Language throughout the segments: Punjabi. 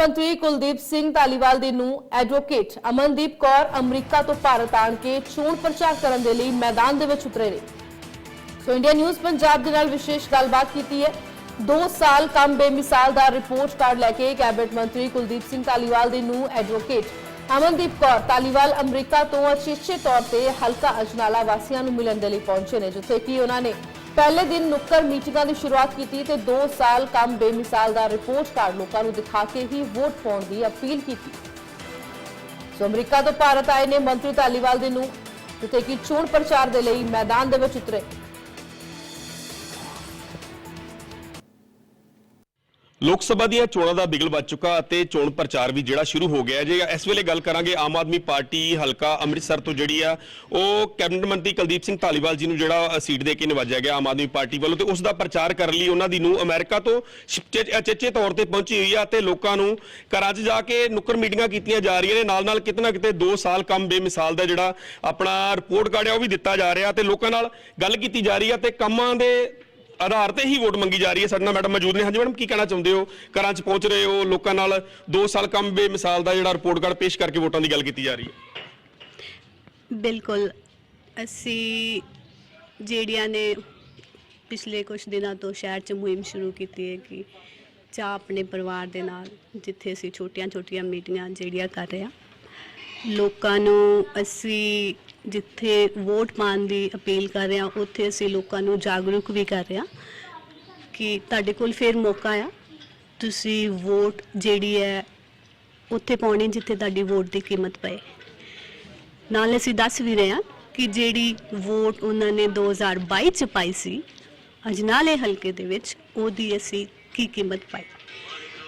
ਮੰਤਰੀ ਕੁਲਦੀਪ ਸਿੰਘ ਧਾਲੀਵਾਲ ਦੀ ਨੂੰ ਐਡਵੋਕੇਟ ਅਮਨਦੀਪ ਕੌਰ ਅਮਰੀਕਾ ਤੋਂ ਭਾਰਤ ਆਣ ਕੇ ਚੋਣ ਪ੍ਰਚਾਰ ਕਰਨ ਦੇ ਲਈ ਮੈਦਾਨ ਦੇ ਵਿੱਚ ਉਤਰੇ ਨੇ। ਸੋ ਇੰਡੀਆ ਨਿਊਜ਼ ਪੰਜਾਬ ਦੇ ਨਾਲ ਵਿਸ਼ੇਸ਼ ਗੱਲਬਾਤ ਕੀਤੀ ਹੈ। 2 ਸਾਲ ਕੰਮ ਬੇਮਿਸਾਲ ਦਾ ਰਿਪੋਰਟ ਕਾਰਡ ਲੈ ਕੇ ਕੈਬਨਿਟ ਮੰਤਰੀ ਕੁਲਦੀਪ ਸਿੰਘ ਧਾਲੀਵਾਲ ਦੀ ਨੂੰ ਐਡਵੋਕੇਟ ਅਮਨਦੀਪ ਕੌਰ ਧਾਲੀਵਾਲ ਅਮਰੀਕਾ ਤੋਂ ਅਚੇਚੇ ਤੌਰ ਤੇ ਹਲਕਾ ਅਜਨਾਲਾ ਵਾਸੀਆਂ ਨੂੰ ਮਿਲਣ ਦੇ ਲਈ ਪਹੁੰਚੇ ਨੇ, ਜਿੱਥੇ ਕਿ ਉਹਨਾਂ ਨੇ ਪਹਿਲੇ ਦਿਨ ਨੁੱਕਰ ਮੀਟਿੰਗਾਂ ਦੀ ਸ਼ੁਰੂਆਤ ਕੀਤੀ ਤੇ 2 ਸਾਲ ਕੰਮ ਬੇਮਿਸਾਲ ਦਾ ਰਿਪੋਰਟ ਕਾਰਡ ਲੋਕਾਂ ਨੂੰ ਦਿਖਾ ਕੇ ਹੀ ਵੋਟ ਪਾਉਣ ਦੀ ਅਪੀਲ ਕੀਤੀ। ਸੋ ਅਮਰੀਕਾ ਤੋਂ ਭਾਰਤ ਆਏ ਨੇ ਮੰਤਰੀ ਧਾਲੀਵਾਲ ਦੇ ਨੂੰ ਜਿੱਥੇ ਕਿ ਚੋਣ ਪ੍ਰਚਾਰ ਦੇ ਲਈ ਮੈਦਾਨ ਦੇ ਵਿੱਚ ਉਤਰੇ। ਲੋਕ ਸਭਾ ਦੀਆਂ ਚੋਣਾਂ ਦਾ ਬਿਗਲ ਵੱਜ ਚੁੱਕਾ ਅਤੇ ਚੋਣ ਪ੍ਰਚਾਰ ਵੀ ਜਿਹੜਾ ਸ਼ੁਰੂ ਹੋ ਗਿਆ ਜੇ ਇਸ ਵੇਲੇ ਗੱਲ ਕਰਾਂਗੇ, ਆਮ ਆਦਮੀ ਪਾਰਟੀ ਹਲਕਾ ਅੰਮ੍ਰਿਤਸਰ ਤੋਂ ਜਿਹੜੀ ਆ, ਉਹ ਕੈਬਨਿਟ ਮੰਤਰੀ ਕੁਲਦੀਪ ਸਿੰਘ ਧਾਲੀਵਾਲ ਜੀ ਨੂੰ ਜਿਹੜਾ ਸੀਟ ਦੇ ਕੇ ਨਿਵਾਜਿਆ ਗਿਆ ਆਮ ਆਦਮੀ ਪਾਰਟੀ ਵੱਲੋਂ ਤੇ ਉਸ ਦਾ ਪ੍ਰਚਾਰ ਕਰਨ ਲਈ ਉਹਨਾਂ ਦੀ ਨੂੰ ਅਮਰੀਕਾ ਤੋਂ ਸ਼ਿਪ- ਅਚੇਚੇ ਤੌਰ ਤੇ ਪਹੁੰਚੀ ਹੋਈ ਆ ਤੇ ਲੋਕਾਂ ਨੂੰ ਘਰਾਂ 'ਚ ਜਾ ਕੇ ਨੁੱਕਰ ਮੀਟਿੰਗਾਂ ਕੀਤੀਆਂ ਜਾ ਰਹੀਆਂ ਨੇ। ਨਾਲ ਨਾਲ ਕਿਤੇ ਨਾ ਕਿਤੇ 2 ਸਾਲ ਕੰਮ ਬੇਮਿਸਾਲ ਦਾ ਜਿਹੜਾ ਆਪਣਾ ਰਿਪੋਰਟ ਕਾਰਡ ਆ, ਉਹ ਵੀ ਦਿੱਤਾ ਜਾ ਰਿਹਾ ਤੇ ਲੋਕਾਂ ਨਾਲ ਗੱਲ ਕੀਤੀ ਜਾ ਰਹੀ ਆ ਤੇ ਕੰਮਾਂ ਦੇ ਆਧਾਰ ਤੇ ਹੀ ਵੋਟ ਮੰਗੀ ਜਾ ਰਹੀ ਹੈ ਸਾਡੇ ਨਾਲ ਮੈਡਮ ਮੌਜੂਦ ਨੇ। ਹਾਂਜੀ ਮੈਡਮ, ਕੀ ਕਹਿਣਾ ਚਾਹੁੰਦੇ ਹੋ? ਘਰਾਂ 'ਚ ਪਹੁੰਚ ਰਹੇ ਹੋ, ਲੋਕਾਂ ਨਾਲ 2 ਸਾਲ ਕੰਮ ਬੇਮਿਸਾਲ ਦਾ ਜਿਹੜਾ ਰਿਪੋਰਟ ਕਾਰਡ ਪੇਸ਼ ਕਰਕੇ ਵੋਟਾਂ ਦੀ ਗੱਲ ਕੀਤੀ ਜਾ ਰਹੀ ਹੈ। ਬਿਲਕੁਲ। ਅਸੀਂ ਜਿਹੜੀਆਂ ਨੇ ਪਿਛਲੇ ਕੁਝ ਦਿਨਾਂ ਤੋਂ ਸ਼ਹਿਰ 'ਚ ਮੁਹਿੰਮ ਸ਼ੁਰੂ ਕੀਤੀ ਹੈ ਕਿ ਚਾਹ ਆਪਣੇ ਪਰਿਵਾਰ ਦੇ ਨਾਲ, ਜਿੱਥੇ ਅਸੀਂ ਛੋਟੀਆਂ-ਛੋਟੀਆਂ ਮੀਟਿੰਗਾਂ ਜਿਹੜੀਆਂ ਕਰ ਰਹੇ ਹਾਂ, ਲੋਕਾਂ ਨੂੰ ਅਸੀਂ ਜਿੱਥੇ ਵੋਟ ਪਾਉਣ ਦੀ ਅਪੀਲ ਕਰ ਰਹੇ ਹਾਂ, ਉੱਥੇ ਅਸੀਂ ਲੋਕਾਂ ਨੂੰ ਜਾਗਰੂਕ ਵੀ ਕਰ ਰਹੇ ਹਾਂ ਕਿ ਤੁਹਾਡੇ ਕੋਲ ਫਿਰ ਮੌਕਾ ਆ। ਤੁਸੀਂ ਵੋਟ ਜਿਹੜੀ ਹੈ, ਉੱਥੇ ਪਾਉਣੀ ਜਿੱਥੇ ਤੁਹਾਡੀ ਵੋਟ ਦੀ ਕੀਮਤ ਪਏ। ਨਾਲ ਅਸੀਂ ਦੱਸ ਵੀ ਰਹੇ ਹਾਂ ਕਿ ਜਿਹੜੀ ਵੋਟ ਉਹਨਾਂ ਨੇ 2022 ਚ ਪਾਈ ਸੀ, ਅਜਨਾਲੇ ਹਲਕੇ ਦੇ ਵਿੱਚ, ਉਹਦੀ ਅਸੀਂ ਕੀ ਕੀਮਤ ਪਾਈ?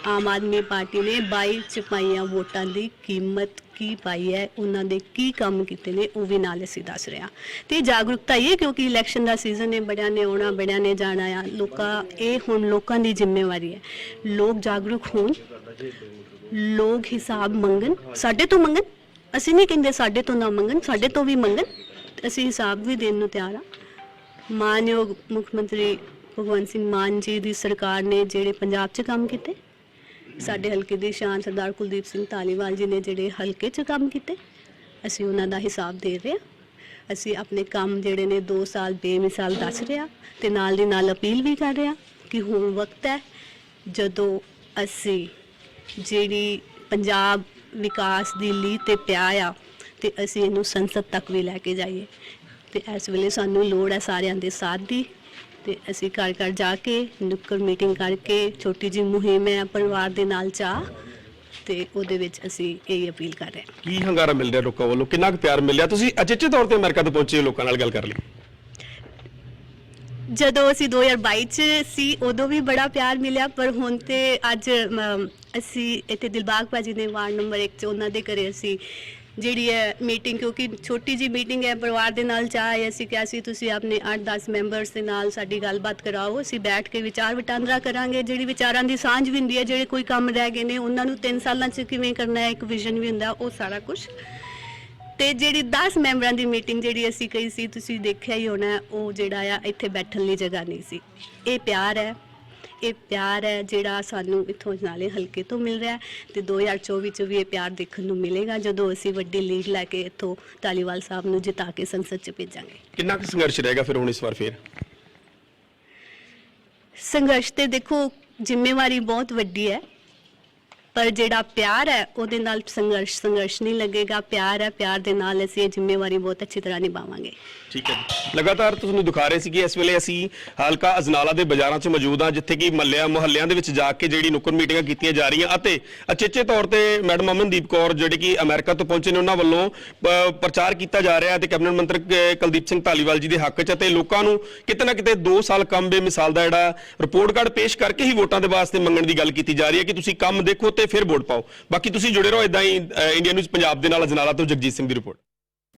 ਆਮ ਆਦਮੀ ਪਾਰਟੀ ਨੇ 22 ਚ ਪਾਈਆਂ ਵੋਟਾਂ ਦੀ ਕੀਮਤ ਕੀ ਪਾਈ ਹੈ, ਉਹਨਾਂ ਦੇ ਕੀ ਕੰਮ ਕੀਤੇ ਨੇ, ਉਹ ਵੀ ਨਾਲ ਅਸੀਂ ਦੱਸ ਰਹੇ ਹਾਂ। ਤੇ ਜਾਗਰੂਕਤਾ ਇਹ ਕਿਉਂਕਿ ਇਲੈਕਸ਼ਨ ਦਾ ਸੀਜ਼ਨ ਹੈ, ਬੜਿਆਂ ਨੇ ਆਉਣਾ, ਬੜਿਆਂ ਨੇ ਜਾਣਾ ਆ। ਲੋਕਾਂ, ਇਹ ਹੁਣ ਲੋਕਾਂ ਦੀ ਜ਼ਿੰਮੇਵਾਰੀ ਹੈ। ਲੋਕ ਜਾਗਰੂਕ ਹੋਣ, ਲੋਕ ਹਿਸਾਬ ਮੰਗਣ, ਸਾਡੇ ਤੋਂ ਮੰਗਣ। ਅਸੀਂ ਨਹੀਂ ਕਹਿੰਦੇ ਸਾਡੇ ਤੋਂ ਨਾ ਮੰਗਣ, ਸਾਡੇ ਤੋਂ ਵੀ ਮੰਗਣ। ਤੇ ਅਸੀਂ ਹਿਸਾਬ ਵੀ ਦੇਣ ਨੂੰ ਤਿਆਰ ਆ ਮਾਨਯੋਗ ਮੁੱਖ ਮੰਤਰੀ ਭਗਵੰਤ ਸਿੰਘ ਮਾਨ ਜੀ ਦੀ ਸਰਕਾਰ ਨੇ ਜਿਹੜੇ ਪੰਜਾਬ 'ਚ ਕੰਮ ਕੀਤੇ ਸਾਡੇ ਹਲਕੇ ਦੀ ਸ਼ਾਨ ਸਰਦਾਰ ਕੁਲਦੀਪ ਸਿੰਘ ਧਾਲੀਵਾਲ ਜੀ ਨੇ ਜਿਹੜੇ ਹਲਕੇ 'ਚ ਕੰਮ ਕੀਤੇ, ਅਸੀਂ ਉਹਨਾਂ ਦਾ ਹਿਸਾਬ ਦੇ ਰਹੇ ਹਾਂ। ਅਸੀਂ ਆਪਣੇ ਕੰਮ ਜਿਹੜੇ ਨੇ 2 ਸਾਲ ਬੇਮਿਸਾਲ ਦੱਸ ਰਿਹਾ ਹਾਂ ਤੇ ਨਾਲ ਦੀ ਨਾਲ ਅਪੀਲ ਵੀ ਕਰ ਰਹੇ ਹਾਂ ਕਿ ਹੁਣ ਵਕਤ ਹੈ, ਜਦੋਂ ਅਸੀਂ ਜਿਹੜੀ ਪੰਜਾਬ ਵਿਕਾਸ ਦੀ ਲੀਹ ਤੇ ਪਿਆ ਆ ਤੇ ਅਸੀਂ ਇਹਨੂੰ ਸੰਸਦ ਤੱਕ ਵੀ ਲੈ ਕੇ ਜਾਈਏ। ਤੇ ਇਸ ਵੇਲੇ ਸਾਨੂੰ ਲੋੜ ਹੈ ਸਾਰਿਆਂ ਦੇ ਸਾਥ ਦੀ। ਤੇ ਅਸੀਂ ਘਰ ਘਰ ਜਾ ਕੇ ਨੁੱਕਰ ਮੀਟਿੰਗ ਕਰਕੇ ਛੋਟੀ ਜਿਹੀ ਮੁਹਿੰਮ ਹੈ ਪਰਿਵਾਰ ਦੇ ਨਾਲ ਚਾਹ ਤੇ ਉਹਦੇ ਵਿੱਚ ਅਸੀਂ ਇਹ ਅਪੀਲ ਕਰ ਰਹੇ ਹਾਂ। ਕੀ ਹੰਗਾਰਾ ਮਿਲ ਰਿਹਾ ਲੋਕਾਂ ਵੱਲੋਂ? ਕਿੰਨਾ ਕੁ ਪਿਆਰ ਮਿਲ ਰਿਹਾ? ਤੁਸੀਂ ਅਚੇਚੇ ਤੌਰ ਤੇ ਅਮਰੀਕਾ ਤੋਂ ਪਹੁੰਚੇ ਲੋਕਾਂ ਨਾਲ ਗੱਲ ਕਰ ਲਈ ਜਦੋਂ ਅਸੀਂ 2022 ਚ ਸੀ ਉਦੋਂ ਵੀ ਬੜਾ ਪਿਆਰ ਮਿਲਿਆ ਪਰ ਹੁਣ ਤੇ ਅੱਜ ਅਸੀਂ ਇੱਥੇ ਦਿਲਬਾਗ ਭਾਜੀ ਨੇ ਵਾਰਡ ਨੰਬਰ 1 ਚ ਉਹਨਾਂ ਦੇ ਘਰੇ ਅਸੀਂ ਜਿਹੜੀ ਹੈ ਮੀਟਿੰਗ ਕਿਉਂਕਿ ਛੋਟੀ ਜੀ ਮੀਟਿੰਗ ਹੈ, ਪਰਿਵਾਰ ਦੇ ਨਾਲ ਚਾਹੇ ਅਸੀਂ ਕਿਹਾ ਸੀ ਤੁਸੀਂ ਆਪਣੇ 8-10 ਮੈਂਬਰਸ ਦੇ ਨਾਲ ਸਾਡੀ ਗੱਲਬਾਤ ਕਰਾਓ, ਅਸੀਂ ਬੈਠ ਕੇ ਵਿਚਾਰ ਵਟਾਂਦਰਾ ਕਰਾਂਗੇ, ਜਿਹੜੀ ਵਿਚਾਰਾਂ ਦੀ ਸਾਂਝ ਵੀ ਹੁੰਦੀ ਹੈ, ਜਿਹੜੇ ਕੋਈ ਕੰਮ ਰਹਿ ਗਏ ਨੇ, ਉਹਨਾਂ ਨੂੰ 3 ਸਾਲਾਂ ਚ ਕਿਵੇਂ ਕਰਨਾ ਹੈ, ਇੱਕ ਵਿਜ਼ਨ ਵੀ ਹੁੰਦਾ, ਉਹ ਸਾਰਾ ਕੁਝ ਤੇ ਜਿਹੜੀ 10 ਮੈਂਬਰਾਂ ਦੀ ਮੀਟਿੰਗ ਜਿਹੜੀ ਅਸੀਂ ਕਹੀ ਸੀ, ਤੁਸੀਂ ਦੇਖਿਆ ਹੀ ਹੋਣਾ, ਉਹ ਜਿਹੜਾ ਆ ਇੱਥੇ ਬੈਠਣ ਲਈ ਜਗ੍ਹਾ ਨਹੀਂ ਸੀ। ਇਹ ਪਿਆਰ ਹੈ। ਇਹ ਪਿਆਰ ਹੈ ਜਿਹੜਾ ਸਾਨੂੰ ਇੱਥੋਂ ਨਾਲੇ ਹਲਕੇ ਤੋਂ ਮਿਲ ਰਿਹਾ ਤੇ 2024 ਚ ਵੀ ਇਹ ਪਿਆਰ ਦੇਖਣ ਨੂੰ ਮਿਲੇਗਾ ਜਦੋਂ ਅਸੀਂ ਵੱਡੀ ਲੀਡ ਲੈ ਕੇ ਇੱਥੋਂ ਤਾਲੀਵਾਲ ਸਾਹਿਬ ਨੂੰ ਜਿਤਾ ਕੇ ਸੰਸਦ ਚ ਭੇਜਾਂਗੇ। ਕਿੰਨਾ ਕੁ ਸੰਘਰਸ਼ ਰਹੇਗਾ ਫਿਰ ਹੁਣ ਇਸ ਵਾਰ ਫੇਰ? ਸੰਘਰਸ਼ ਤੇ ਦੇਖੋ ਜ਼ਿੰਮੇਵਾਰੀ ਬਹੁਤ ਵੱਡੀ ਹੈ ਪਰ ਜਿਹੜਾ ਪਿਆਰ ਹੈ ਉਹਦੇ ਨਾਲ ਸੰਘਰਸ਼ ਸੰਘਰਸ਼ ਨਹੀਂ ਲੱਗੇਗਾ। ਪਿਆਰ ਹੈ ਪਿਆਰ ਦੇ ਨਾਲ ਅਸੀਂ ਇਹ ਜ਼ਿੰਮੇਵਾਰੀ ਬਹੁਤ ਅੱਛੀ ਤਰ੍ਹਾਂ ਨਿਭਾਵਾਂਗੇ। ਠੀਕ ਹੈ ਲਗਾਤਾਰ ਤੁਹਾਨੂੰ ਦਿਖਾ ਰਹੇ ਸੀ ਕਿ ਇਸ ਵੇਲੇ ਅਸੀਂ ਹਲਕਾ ਅਜਨਾਲਾ ਦੇ ਬਾਜ਼ਾਰਾਂ 'ਚ ਮੌਜੂਦ ਹਾਂ, ਜਿੱਥੇ ਕਿ ਮੱਲਿਆਂ ਮੁਹੱਲਿਆਂ ਦੇ ਵਿੱਚ ਜਾ ਕੇ ਜਿਹੜੀ ਨੁੱਕਰ ਮੀਟਿੰਗਾਂ ਕੀਤੀਆਂ ਜਾ ਰਹੀਆਂ ਅਤੇ ਅਚੇਚੇ ਤੌਰ ਤੇ ਮੈਡਮ ਅਮਨਦੀਪ ਕੌਰ, ਜਿਹੜੇ ਕਿ ਅਮਰੀਕਾ ਤੋਂ ਪਹੁੰਚੇ ਨੇ, ਉਹਨਾਂ ਵੱਲੋਂ ਪ੍ਰਚਾਰ ਕੀਤਾ ਜਾ ਰਿਹਾ ਹੈ ਤੇ ਕੈਬਨਿਟ ਮੰਤਰੀ ਕ- ਕੁਲਦੀਪ ਸਿੰਘ ਧਾਲੀਵਾਲ ਜੀ ਦੇ ਹੱਕ 'ਚ ਅਤੇ ਲੋਕਾਂ ਨੂੰ ਕਿਤੇ ਨਾ ਕਿਤੇ 2 ਸਾਲ ਕੰਮ ਬੇਮਿਸਾਲ ਦਾ ਜਿਹੜਾ ਰਿਪੋਰਟ ਕਾਰਡ ਪੇਸ਼ ਕਰਕੇ ਹੀ ਵੋਟਾਂ ਦੇ ਵਾਸਤੇ ਮੰਗਣ ਦੀ ਗੱਲ ਕੀਤੀ ਜਾ ਰਹੀ ਹੈ ਕਿ ਤੁਸੀਂ ਕੰਮ ਦੇਖੋ ਤੇ ਫਿਰ ਵੋਟ ਪਾਓ। ਬਾਕੀ ਤੁਸੀਂ ਜੁੜੇ ਰਹੋ ਇਦਾਂ ਹੀ ਇੰਡੀਆ ਨਿਊਜ਼ ਪੰਜਾਬ ਦੇ ਨਾਲ ਅਜਨਾਲਾ ਤੋਂ ਜਗਜੀਤ ਸਿੰਘ ਦੀ ਰਿਪੋਰਟ।